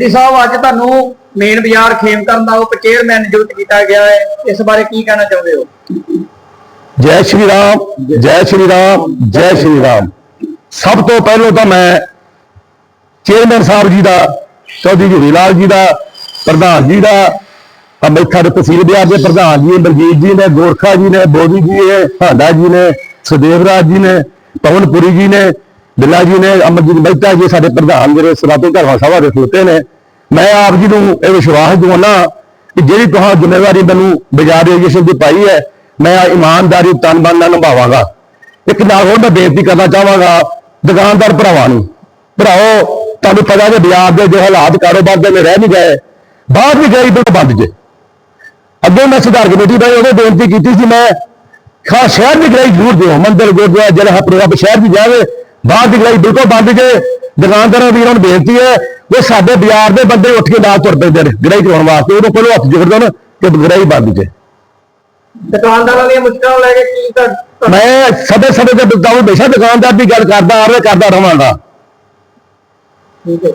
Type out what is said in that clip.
ਬੇਦੀ ਸਾਹਿਬ, ਅੱਜ ਤੁਹਾਨੂੰ ਮੇਨ ਬਾਜ਼ਾਰ ਖੇਮ ਕਰਨ ਦਾ ਉਪ ਚੇਅਰਮੈਨ ਨਿਯੁਕਤ ਕੀਤਾ ਗਿਆ ਹੈ। ਇਸ ਬਾਰੇ ਕੀ ਕਹਿਣਾ ਚਾਹੁੰਦੇ ਹੋ? ਜੈ ਸ਼੍ਰੀ ਰਾਮ, ਜੈ ਸ਼੍ਰੀ ਰਾਮ, ਜੈ ਸ਼੍ਰੀ ਰਾਮ। ਸਭ ਤੋਂ ਪਹਿਲਾਂ ਤਾਂ ਮੈਂ ਚੇਅਰਮੈਨ ਸਾਹਿਬ ਜੀ ਦਾ, ਚੌਧਰੀ ਜੁਰੀ ਲਾਲ ਜੀ ਦਾ, ਪ੍ਰਧਾਨ ਜੀ ਦਾ, ਅੰਮ੍ਰਿਤਸਰ ਤਹਿਸੀਲ ਬਿਆਰ ਦੇ ਪ੍ਰਧਾਨ ਜੀ ਬਲਜੀਤ ਜੀ ਨੇ, ਗੋਰਖਾ ਜੀ ਨੇ, ਬੋਧੀ ਜੀ ਨੇ ਹਾਂਡਾ ਜੀ ਨੇ, ਸੁਦੇਵ ਰਾਜ ਜੀ ਨੇ, ਪਵਨਪੁਰੀ ਜੀ ਨੇ ਬਿੱਲਾ ਜੀ ਨੇ ਅਮਰਜੀਤ ਮਹਿਤਾ ਜੀ ਸਾਡੇ ਪ੍ਰਧਾਨ ਜਿਹੜੇ ਸਰਾਤੋ ਧਰਮਾ ਸਭਾ ਦੇ ਖਲੋਤੇ ਨੇ, ਮੈਂ ਆਪ ਜੀ ਨੂੰ ਇਹ ਵਿਸ਼ਵਾਸ ਦਿਵਾਉਣਾ ਕਿ ਜਿਹੜੀ ਤੁਹਾਂ ਜ਼ਿੰਮੇਵਾਰੀ ਮੈਨੂੰ ਬਾਜ਼ਾਰ ਰਜਿਸਟ੍ਰੇਸ਼ਨ ਦੀ ਪਾਈ ਹੈ, ਮੈਂ ਇਮਾਨਦਾਰੀ ਤਨ ਮਨ ਨਾਲ ਨਿਭਾਵਾਂਗਾ। ਇੱਕ ਨਾਲ ਹੋਰ ਮੈਂ ਬੇਨਤੀ ਕਰਨਾ ਚਾਹਾਂਗਾ, ਦੁਕਾਨਦਾਰ ਭਰਾਵਾਂ ਨੂੰ, ਭਰਾਓ, ਤੁਹਾਨੂੰ ਪਤਾ ਜੇ ਬਾਜ਼ਾਰ ਦੇ ਜੋ ਹਾਲਾਤ ਕਾਰੋਬਾਰ ਦੇ ਨੇ ਰਹਿ ਨਹੀਂ ਗਏ, ਬਾਹਰ ਵੀ ਗਈ ਬਿਲਕੁਲ ਬੰਦ ਜੇ। ਅੱਗੇ ਮੈਂ ਸੁਧਾਰ ਕਮੇਟੀ ਦਾ ਉਹਨੇ ਬੇਨਤੀ ਕੀਤੀ ਸੀ, ਮੈਂ ਖਾਸ ਸ਼ਹਿਰ ਦੀ ਗਰਾਈ ਜ਼ਰੂਰ ਦਿਓ ਮੰਦਰ, ਗੁਰਦੁਆਰਾ ਜਿਹੜਾ ਪ੍ਰੋਗਰਾਮ ਸ਼ਹਿਰ ਵੀ ਜਾਵੇ ਬਾਹਰ ਦੀ ਗਰਾਈ ਬਿਲਕੁਲ ਬੰਦ ਜੇ। ਦੁਕਾਨਦਾਰਾਂ ਵੀਰਾਂ ਨੂੰ ਬੇਨਤੀ ਹੈ ਉਹ ਸਾਡੇ ਬਾਜ਼ਾਰ ਦੇ ਬੰਦੇ ਉੱਠ ਕੇ ਨਾਲ ਤੁਰ ਪੈਂਦੇ ਨੇ ਗਰਾਈ ਕਰਾਉਣ ਵਾਸਤੇ। ਉਹਨੂੰ ਕੋਲੋਂ ਹੱਥ ਜੋੜ ਦੇਣ ਕਿ ਗਰਾਈ ਬੰਦ ਜੇ। ਦੁਕਾਨਦਾਰਾਂ ਦੀਆਂ ਮੁਸ਼ਕਲਾਂ ਲੈ ਕੇ ਕੀ ਕਰ ਮੈਂ ਸਦੇ ਸਦੇ ਦੇ ਬਿਰਦਾਂ ਹਮੇਸ਼ਾ ਦੁਕਾਨਦਾਰ ਦੀ ਗੱਲ ਕਰਦਾ ਆ ਰਿਹਾ ਕਰਦਾ ਰਵਾਂਗਾ ਠੀਕ ਹੈ।